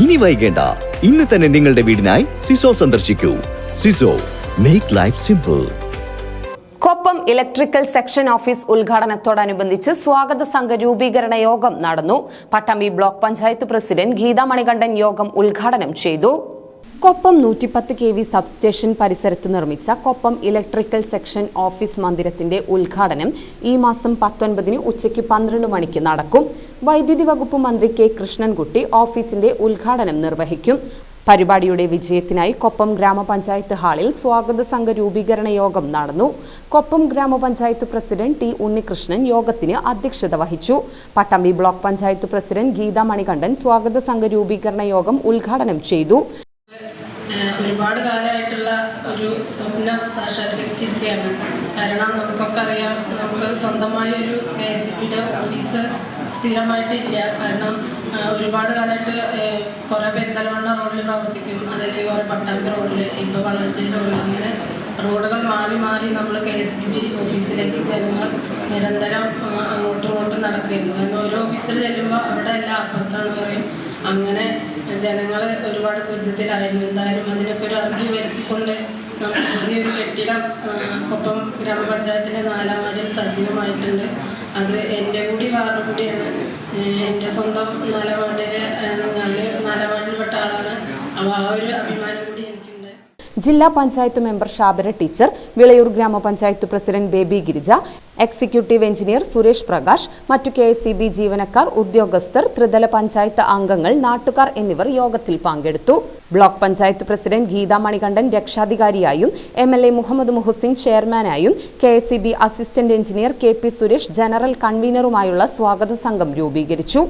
ഇനി വൈകേണ്ട. ഇന്ന് തന്നെ നിങ്ങളുടെ വീടിനായി സിസോ സന്ദർശിക്കൂ. സിസോ മേക്ക് ലൈഫ് സിമ്പിൾ കൊപ്പം ഇലക്ട്രിക്കൽ സെക്ഷൻ ഓഫീസ് ഉദ്ഘാടനത്തോടനുബന്ധിച്ച് സ്വാഗത സംഘ രൂപീകരണ യോഗം നടന്നു. പട്ടാമ്പി ബ്ലോക്ക് പഞ്ചായത്ത് പ്രസിഡന്റ് ഗീതാ മണികണ്ഠൻ യോഗം ഉദ്ഘാടനം ചെയ്തു. കൊപ്പം നൂറ്റിപ്പത്ത് കെ വി സബ്സ്റ്റേഷൻ പരിസരത്ത് നിർമ്മിച്ച കൊപ്പം ഇലക്ട്രിക്കൽ സെക്ഷൻ ഓഫീസ് മന്ദിരത്തിന്റെ ഉദ്ഘാടനം ഈ മാസം പത്തൊൻപതിന് ഉച്ചയ്ക്ക് പന്ത്രണ്ട് മണിക്ക് നടക്കും. വൈദ്യുതി വകുപ്പ് മന്ത്രി കെ കൃഷ്ണൻകുട്ടി ഓഫീസിന്റെ ഉദ്ഘാടനം നിർവഹിക്കും. പരിപാടിയുടെ വിജയത്തിനായി കൊപ്പം ഗ്രാമപഞ്ചായത്ത് ഹാളിൽ സ്വാഗത സംഘ രൂപീകരണ യോഗം നടന്നു. കൊപ്പം ഗ്രാമപഞ്ചായത്ത് പ്രസിഡന്റ് ടി ഉണ്ണികൃഷ്ണൻ യോഗത്തിന് അധ്യക്ഷത വഹിച്ചു. പട്ടമ്പി ബ്ലോക്ക് പഞ്ചായത്ത് പ്രസിഡന്റ് ഗീത മണികണ്ഠൻ സ്വാഗത സംഘ രൂപീകരണ യോഗം ഉദ്ഘാടനം ചെയ്തു. ഒരുപാട് കാലമായിട്ടുള്ള ഒരു സ്വപ്നം സാക്ഷാത്കരിച്ചിരിക്കുകയാണ് കാരണം നമുക്കൊക്കെ അറിയാം നമുക്ക് സ്വന്തമായ ഒരു ഓഫീസ് സ്ഥിരമായിട്ടില്ല. കാരണം ഒരുപാട് കാലമായിട്ട് കുറെ പെരിന്തൽമണ്ണ റോഡിൽ പ്രവർത്തിക്കും. അതല്ലെങ്കിൽ കുറേ പട്ടാമ്പി റോഡിൽ ഇപ്പോൾ വളാഞ്ചേരി റോഡിൽ അങ്ങനെ റോഡുകൾ മാറി മാറി നമ്മൾ കെ എസ് ബി ഓഫീസിലേക്ക് ജനങ്ങൾ നിരന്തരം അങ്ങോട്ടും ഇങ്ങോട്ടും നടക്കുകയായിരുന്നു കാരണം ഓരോ ഓഫീസിൽ ചെല്ലുമ്പോൾ അവിടെ എല്ലാം അപ്പുറത്താണ് പറയും. അങ്ങനെ ജനങ്ങൾ ഒരുപാട് ദുരിതത്തിലായിരുന്നു. എന്തായാലും അതിനൊക്കെ ഒരു അറുതി വരുത്തിക്കൊണ്ട് നമുക്ക് പുതിയൊരു കെട്ടിടം ഒപ്പം ഗ്രാമപഞ്ചായത്തിന്റെ നാലാം വാർഡിൽ സജീവമായിട്ടുണ്ട്. അത് എന്റെ കൂടി വാർഡ് സ്വന്തം നിലപാടിന് വാർഡിൽ ഞാൻ നാലാം ആളാണ്. അപ്പോൾ ആ ഒരു അഭിമാനം കൂടി ജില്ലാ പഞ്ചായത്ത് മെമ്പർ ഷാബര ടീച്ചർ വിളയൂർ ഗ്രാമപഞ്ചായത്ത് president Baby Girija executive engineer Suresh Prakash മറ്റു കെ ജീവനക്കാർ ഉദ്യോഗസ്ഥർ ത്രിതല പഞ്ചായത്ത് അംഗങ്ങൾ നാട്ടുകാർ എന്നിവർ യോഗത്തിൽ പങ്കെടുത്തു. Block panchayat president Geetha Manikandan രക്ഷാധികാരിയായും M L A Muhammad Muhsin ചെയർമാനായും K S C B assistant engineer K P Suresh general കൺവീനറുമായുള്ള സ്വാഗത സംഘം രൂപീകരിച്ചു.